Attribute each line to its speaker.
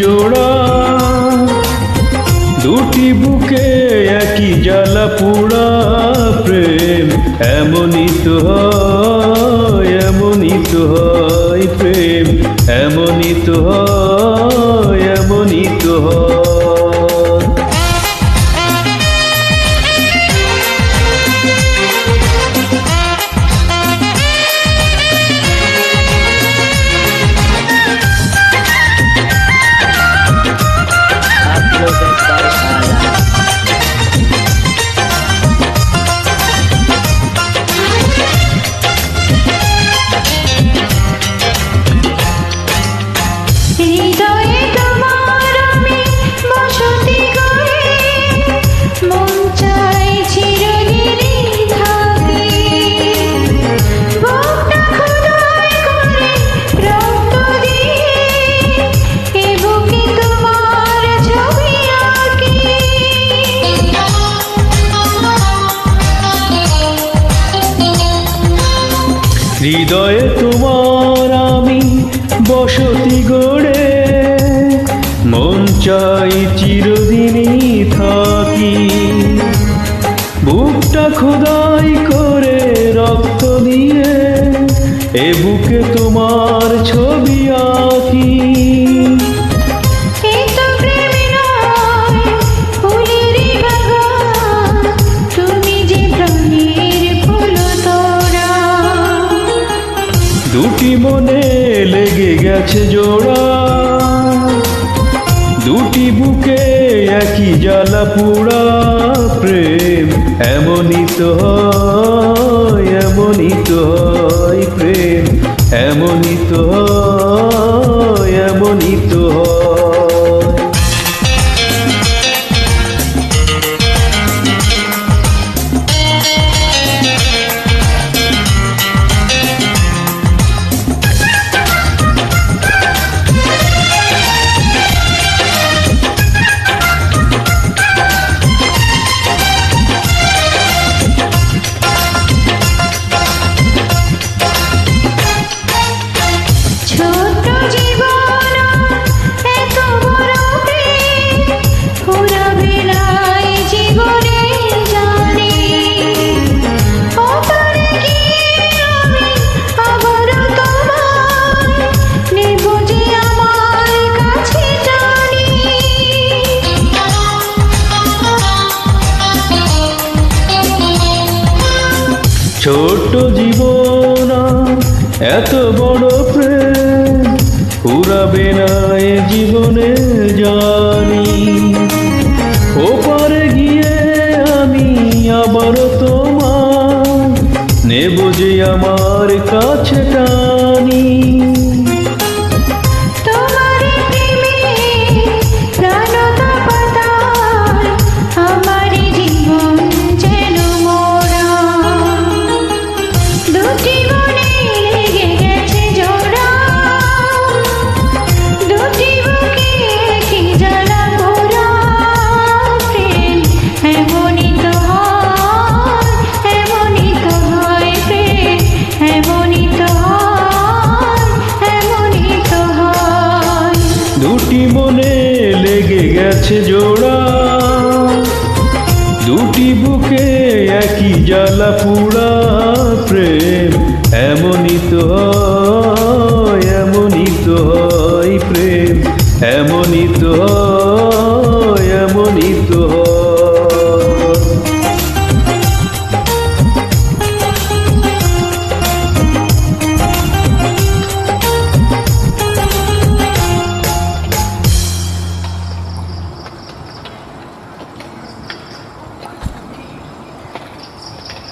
Speaker 1: জোড়া। দুটি বুকে একই জ্বালা পুরা প্রেম, এমনই তো হয়, এমনই তো হয় প্রেম, এমনই তো হয়, এমনই তো হয়।
Speaker 2: তোমার আমি বসতি
Speaker 1: গড়ে। মন চাই চিরদিনই থাকি। বুকটা খোদাই করে রক্ত দিয়ে, এ বুকে তোমার ছবি আঁকি। দুটি মনে লেগে গেছে জোড়া? দুটি বুকে একই জ্বালা পুরা, প্রেম এমনই তো হয়, এমনই তো হয়, প্রেম এমনই তো হয়, এমনই তো হয়। ছোট্ট জীবন এত বড় প্রেম পুরাবে না এ জীবনে জানি। ওপারে গিয়ে আমি আবার তোমার, নেব যে আমার কাছে
Speaker 2: গেছে জোড়া। দুটি বুকে
Speaker 1: একই জ্বালা পুরা প্রেম।